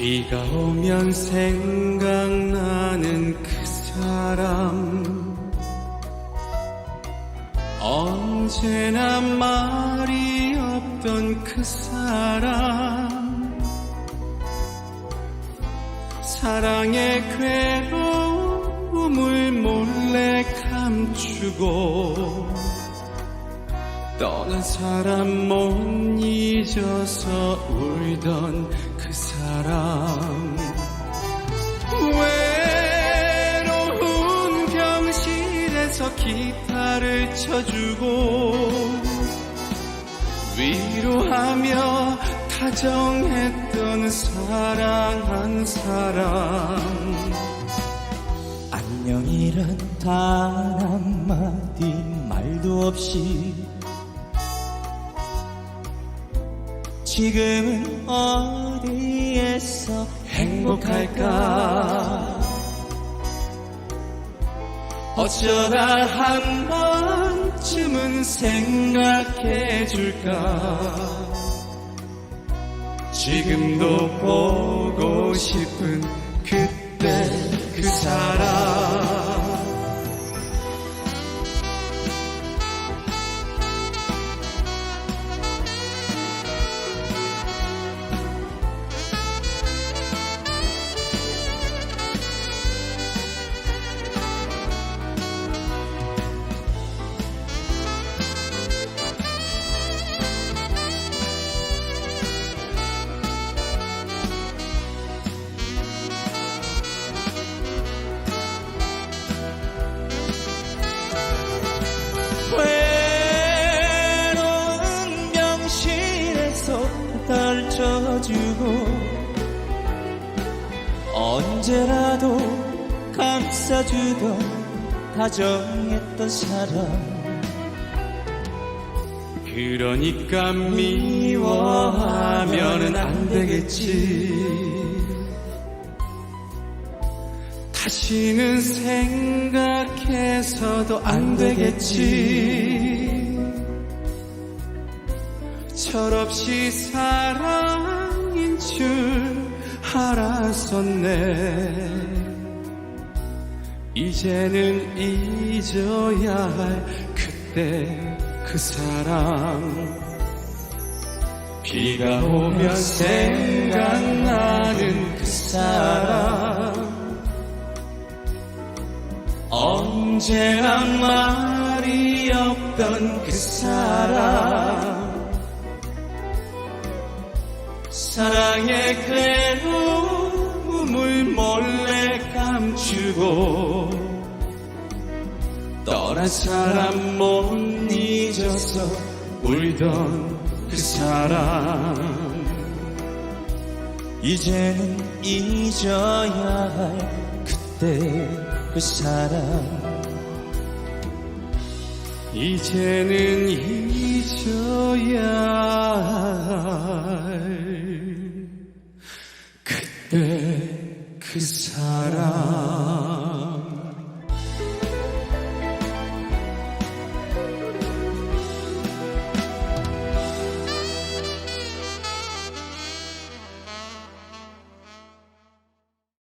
비가 오면 생각나는 그 사람. 언제나 말이 없던 그 사람. 사랑의 괴로움을 몰래 감추고 떠난 사람 못 잊어서 울던 그 사람. 외로운 병실에서 기타를 쳐주고 위로하며 다정했던 사랑한 사람. 안녕이란 단 한마디 말도 없이 지금은 어디에서 행복할까? 어쩌다 한 번쯤은 생각해 줄까? 지금도 보고 싶은 그때 그 사람 언제라도 감싸주던 다정했던 사람. 그러니까 미워하면은 안 되겠지. 다시는 생각해서도 안 되겠지. 철없이 사랑인 줄 알 았었네. 이제는 잊어야 할 그때 그 사랑. 비가 오면 생각나는 그 사람 언제나 말이 없던 그 사람 사랑의 괴로움 을 몰래 감추고 떠난 사람 못 잊어서 울던 그 사람. 이제는 잊어야 할 그때 그 사람. 이제는 잊어야